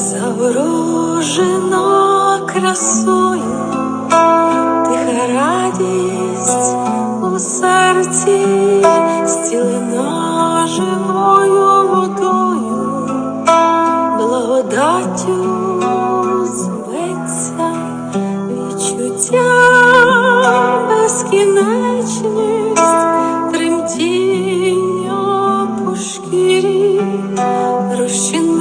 заворожена красою, тиха радість у серці, зцілена живою водою, благодаттю зветься відчуття безкінечність, тремтіння по шкірі, розчинилася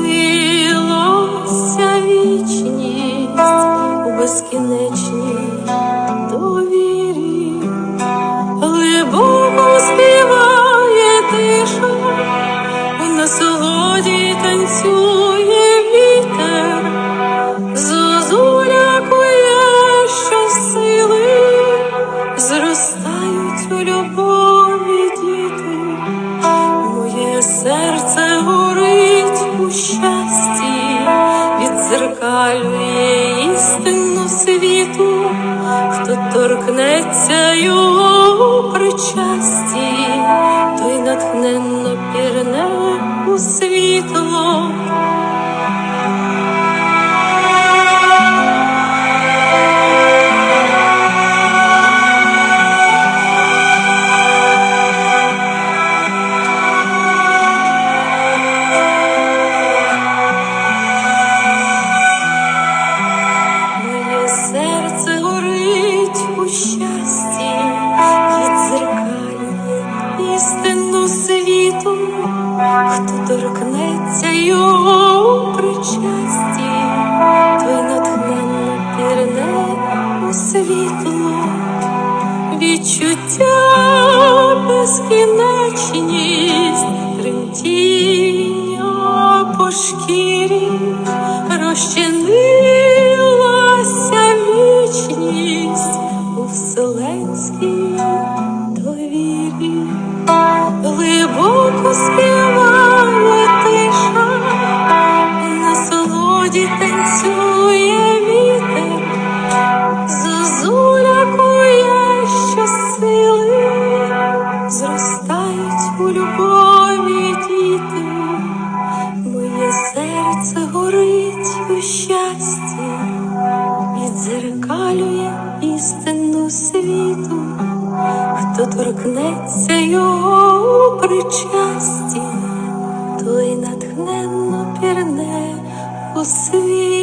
безкінечній довірі, глибоко співає тиша, у насолоді танцює вітер. Зозуля кує щосили, зростають у любові діти, моє серце горить у щасті, відзеркалює істину світу, хто торкнеться його причасті, той натхненно пірне у світло. У щасті, істину світу, хто торкнеться його причасті, той натхненно у світло, відчуття безкінечність, тремтіння по шкірі, горить щастя відзеркалює істину світу, хто торкнеться його причасті, той натхненно пірне у світ.